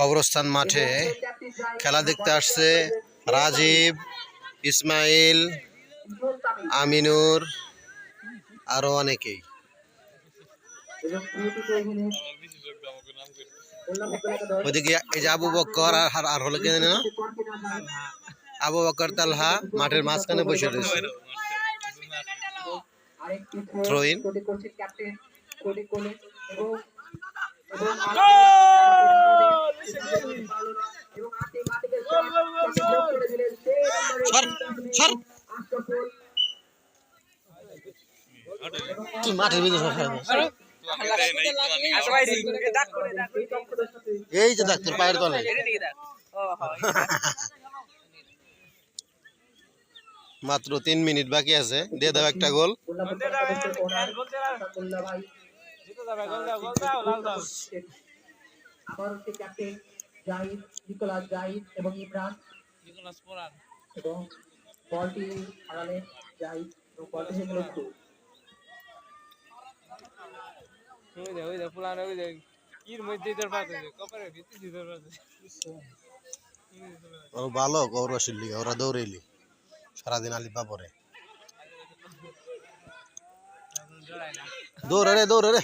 কবরস্থান মাঠে খেলা দেখতে আসছে রাজীব, ইসমাইল, আমিনুর, আরও অনেকেই। ওইদিকে এই যে আবু বক্কর আর আর- হলো কে জানি না? আবু বক্কর, তালহা মাঠের মাঝখানে বসে রয়েছে। In. সর সর কি মাঠের ভিতরে। এই যে ডাক্তার পায়ের তলে। মাত্র তিন মিনিট বাকি আছে। দিয়ে দাও একটা গোল। আবার হচ্ছে ক্যাপ্টেন জাহিদ নিকোলাস জাহিদ এবং ইমরান এবং বলটি হারালেন জাহিদ এবং বলটি হয়ে গেল থ্রু ও ভালো গৌরবাসীর লিগে ওরা দৌড়েলি সারাদিন আলিপা পরে দৌড়ে রে দৌড়ে রে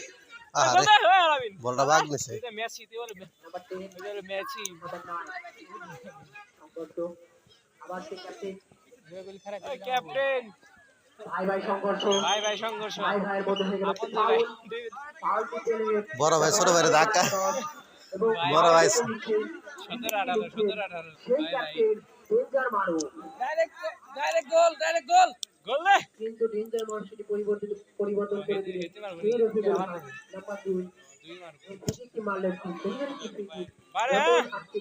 বলটা নিছে আবার ক্যাপ্টেন ভাই ভাই ভাই ভাই ভাই হয়ে ভাই। বড় ভাই ছোট ভাইরে ধাক্কা। বড় ভাই। ভাই ভাই ডাইরেক্ট গোল ডাইরেক্ট গোল গোল কিন্তু ডেঞ্জার মারু সেটি পরিবর্তিত পরিবর্তন করে খান নাম্বার দুই। দুই কি মারলেন হ্যাঁ। আটকে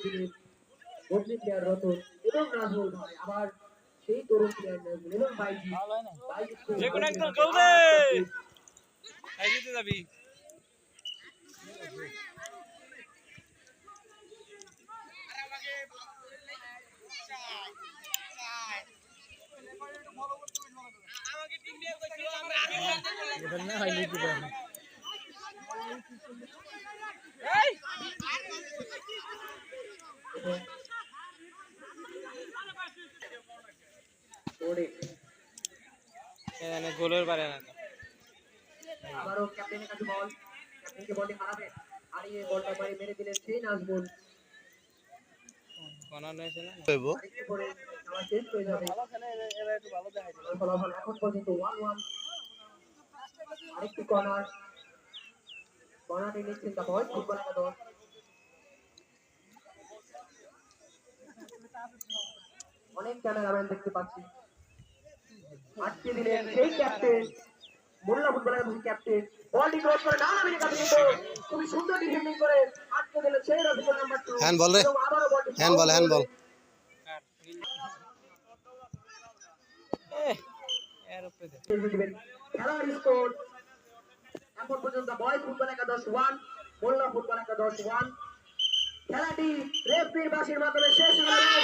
বদলি প্লেয়ার রতন এবং নাজমুল ভাই আবার সেই তরুণ প্লেয়ার নাজমুল এবং বাইজি। বাইজি যে কোনো খেলেন। গোল জিতে যাবি। এখানে গোলের পারে না আবারও ক্যাপ্টেনের কাছে বল। ক্যাপ্টেনকে বলটি হারাবেন হারিয়ে বলটা মারি মেরে দিলেন সেই নাজমুল। কোনার রয়েছে না? আরেকটু পরে খেলা শেষ হয়ে যাবে। ফলাফল এখন পর্যন্ত ওয়ান ওয়ান আরেকটি কর্নার। কর্নারটি নিচ্ছেন বয় ফুটবল একাদশ অনেক ক্যামেরাম্যান দেখতে পাচ্ছি। আটকে দিলেন সেই ক্যাপ্টেন মোল্লা ফুটবল একাদশের ক্যাপ্টেন বলটি ক্রস করে ডান আমিনের কাছে কিন্তু খুবই সুন্দর ডিফেন্ডিং করে আটকে দিলেন সেই রফিকুল নাম্বার টু হ্যান্ডবল রে। এবং আবারও বলটি হ্যান্ডবল হ্যান্ডবল এর উপরে দে। খেলতে দিবেন খেলার স্কোর এখন পর্যন্ত বয় ফুটবল একাদশ ওয়ান মোল্লা ফুটবল একাদশ ওয়ান। খেলাটি রেফরির বাসির মাধ্যমে শেষ হয়ে গেল।